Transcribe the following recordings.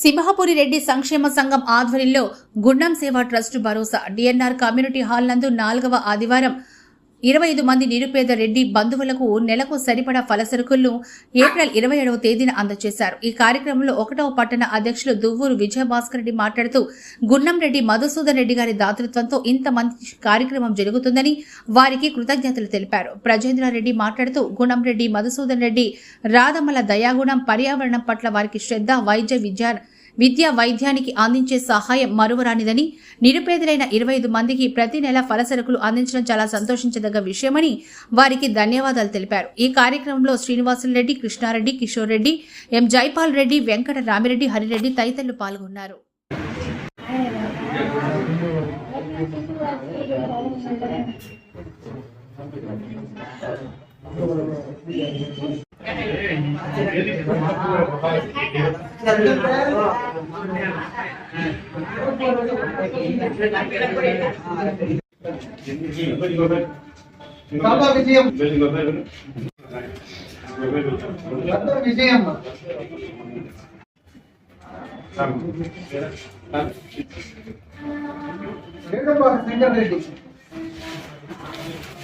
సింహపురి రెడ్డి సంక్షేమ సంఘం ఆధ్వర్యంలో గుండం సేవా ట్రస్ట్ భరోసా డిఎన్ఆర్ కమ్యూనిటీ హాల్ నందు నాలుగవ ఆదివారం ఇరవై ఐదు మంది నిరుపేద రెడ్డి బంధువులకు నెలకు సరిపడా ఫలసరుకులను ఏప్రిల్ ఇరవై ఏడవ తేదీన అందజేశారు. ఈ కార్యక్రమంలో ఒకటవ పట్టణ అధ్యక్షులు దువ్వూరు విజయభాస్కర్ రెడ్డి మాట్లాడుతూ గున్నం రెడ్డి మధుసూదన్ రెడ్డి గారి దాతృత్వంతో ఇంత మంచి కార్యక్రమం జరుగుతుందని వారికి కృతజ్ఞతలు తెలిపారు. ప్రజేంద్రారెడ్డి మాట్లాడుతూ గుణం రెడ్డి మధుసూదన్ రెడ్డి రాధమల దయాగుణం పర్యావరణం పట్ల వారికి శ్రద్ధ వైద్య విద్య విద్యా వైద్యానికి అందించే సహాయం మరువరానిదని నిరుపేదలైన ఇరవై ఐదు మందికి ప్రతి నెల ఫలసరుకులు అందించడం చాలా సంతోషించదగ్గ విషయమని వారికి ధన్యవాదాలు తెలిపారు. ఈ కార్యక్రమంలో శ్రీనివాసులరెడ్డి కృష్ణారెడ్డి కిషోర్ రెడ్డి ఎం జైపాల్ రెడ్డి వెంకట రామిరెడ్డి హరిరెడ్డి తదితరులు పాల్గొన్నారు. బాబా విజయం. విజయం రెడ్డి.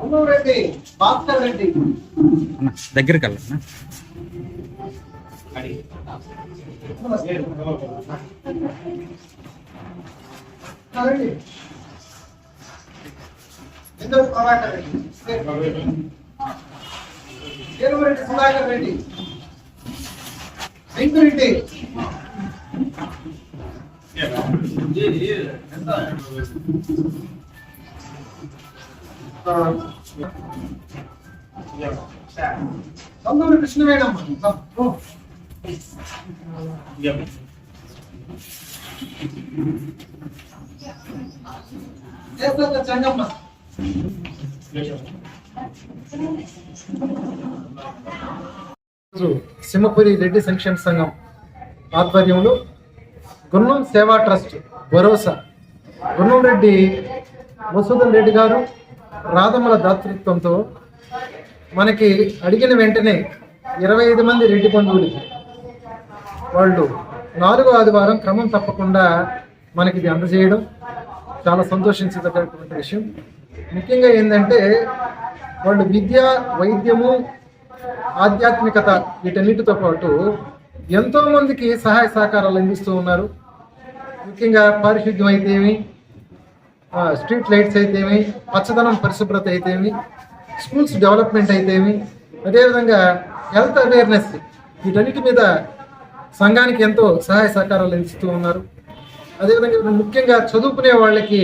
అల్లూరు రెడ్డి భాస్కర్ రెడ్డి అన్న. దగ్గరికి తొందూరు కృష్ణవేణమ్మ రోజు సింహపురి రెడ్డి సంక్షేమ సంఘం ఆధ్వర్యంలో గున్నం సేవా ట్రస్ట్ భరోసా. గున్నం రెడ్డి మసూదన్ రెడ్డి గారు రాధమ్మల దాతృత్వంతో మనకి అడిగిన వెంటనే ఇరవై ఐదు మంది రెడ్డి బంధువులకి వాళ్ళు నాలుగో ఆదివారం క్రమం తప్పకుండా మనకి ఇది అందజేయడం చాలా సంతోషించదగినటువంటి విషయం. ముఖ్యంగా ఏంటంటే వాళ్ళు విద్య వైద్యము ఆధ్యాత్మికత వీటన్నిటితో పాటు ఎంతోమందికి సహాయ సహకారాలు అందిస్తూ ఉన్నారు. ముఖ్యంగా పారిశుద్ధ్యం అయితేమి స్ట్రీట్ లైట్స్ అయితేమి పచ్చదనం పరిశుభ్రత అయితేమి స్కూల్స్ డెవలప్మెంట్ అయితేమి అదేవిధంగా హెల్త్ అవేర్నెస్ వీటన్నిటి మీద సంఘానికి ఎంతో సహాయ సహకారాలు అందిస్తూ ఉన్నారు. అదేవిధంగా ముఖ్యంగా చదువుకునే వాళ్ళకి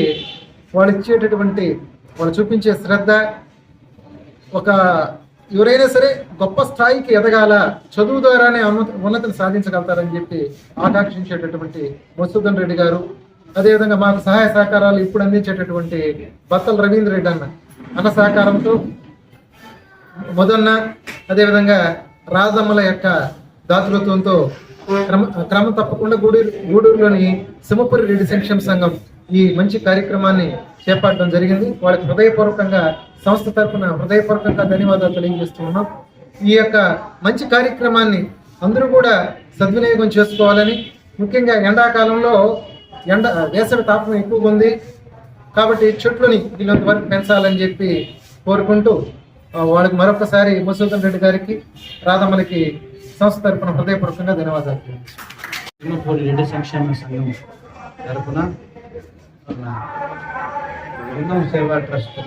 వాళ్ళు ఇచ్చేటటువంటి వాళ్ళు చూపించే శ్రద్ధ ఒక ఎవరైనా సరే గొప్ప స్థాయికి ఎదగాల చదువు ద్వారానే ఉన్నతిని సాధించగలుగుతారని చెప్పి ఆకాంక్షించేటటువంటి మసూదన్ రెడ్డి గారు అదేవిధంగా మాకు సహాయ సహకారాలు ఇప్పుడు అందించేటటువంటి బత్తల రవీంద్ర రెడ్డి అన్న. అన్న సహకారంతో మొదన్న అదేవిధంగా రాజమ్మల యొక్క దాతృత్వంతో క్రమ క్రమం తప్పకుండా గూడూరు గూడూరులోని సింహపురి రెడ్డి సంక్షేమ సంఘం ఈ మంచి కార్యక్రమాన్ని చేపట్టడం జరిగింది. వాళ్ళకి హృదయపూర్వకంగా సంస్థ తరఫున హృదయపూర్వకంగా ధన్యవాదాలు తెలియజేస్తూ ఉన్నాం ఈ యొక్క మంచి కార్యక్రమాన్ని అందరూ కూడా సద్వినియోగం చేసుకోవాలని ముఖ్యంగా ఎండాకాలంలో ఎండ వేసవి తాపం ఎక్కువగా ఉంది. కాబట్టి చెట్లని వీళ్ళంత వరకు పెంచాలని చెప్పి కోరుకుంటూ వాళ్ళకి మరొకసారి మసూదన్ రెడ్డి గారికి రాధమ్మలకి సంస్థ తరపున హృదయపూర్వకంగా ధన్యవాదాలు సింహపూరి రెడ్డి సంక్షేమ సంఘం తరపున బృందం సేవా ట్రస్ట్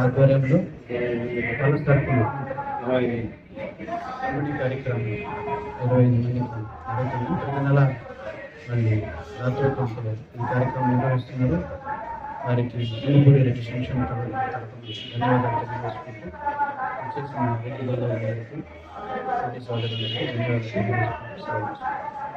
ఆధ్వర్యంలో పలు తరపున ఇరవై కమిటీ కార్యక్రమం ఇరవై ఐదు మంది ప్రతి నెల మళ్ళీ రాత్రి ఈ కార్యక్రమం నిర్వహిస్తున్నారు. వారికి సింహపూరి రెడ్డి సంక్షేమ ధన్యవాదాలు తెలియజేసుకుంటూ వచ్చేసిన రెడ్డి గారికి ధన్యవాదాలు తెలియజేసుకుంటూ